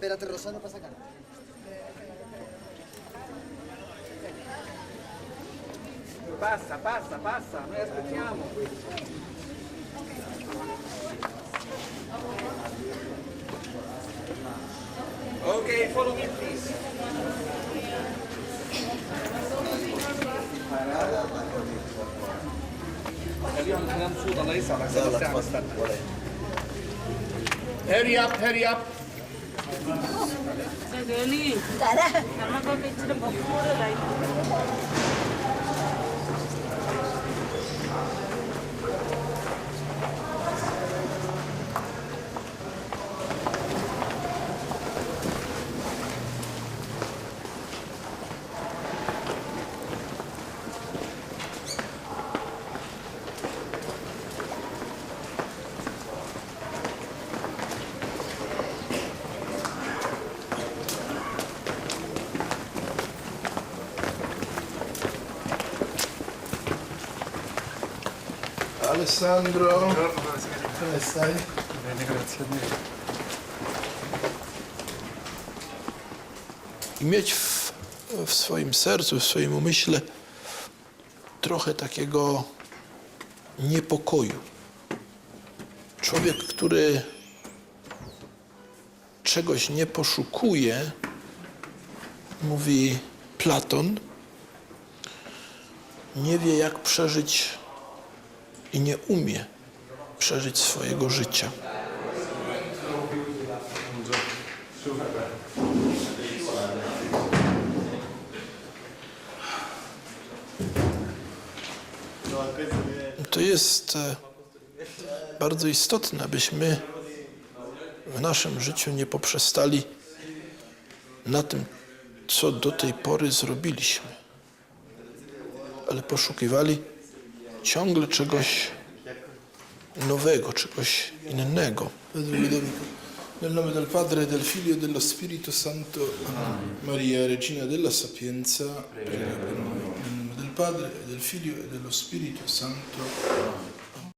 Espérate, Rosano, para sacar. Passa, passa, passa, noi aspettiamo. Ok, follow me please. اليوم ننام صوت الله يسعدك لا لا ساعة تفضل نستنى. ولا Hurry up, hurry up. really? Alessandro, come stai? Bene, grazie a me. I mieć w, w swoim sercu, w swoim umyśle trochę takiego niepokoju. Człowiek, który czegoś nie poszukuje, mówi Platon, nie wie jak przeżyć i nie umie przeżyć swojego życia. To jest e, bardzo istotne, abyśmy w naszym życiu nie poprzestali na tym, co do tej pory zrobiliśmy, ale poszukiwali ciągle czegoś nowego, czegoś innego. Nel nome del Padre, del Figlio e dello Spirito Santo. Maria, Regina della Sapienza, prega per noi. Nel nome del Padre, del Figlio e dello Spirito Santo.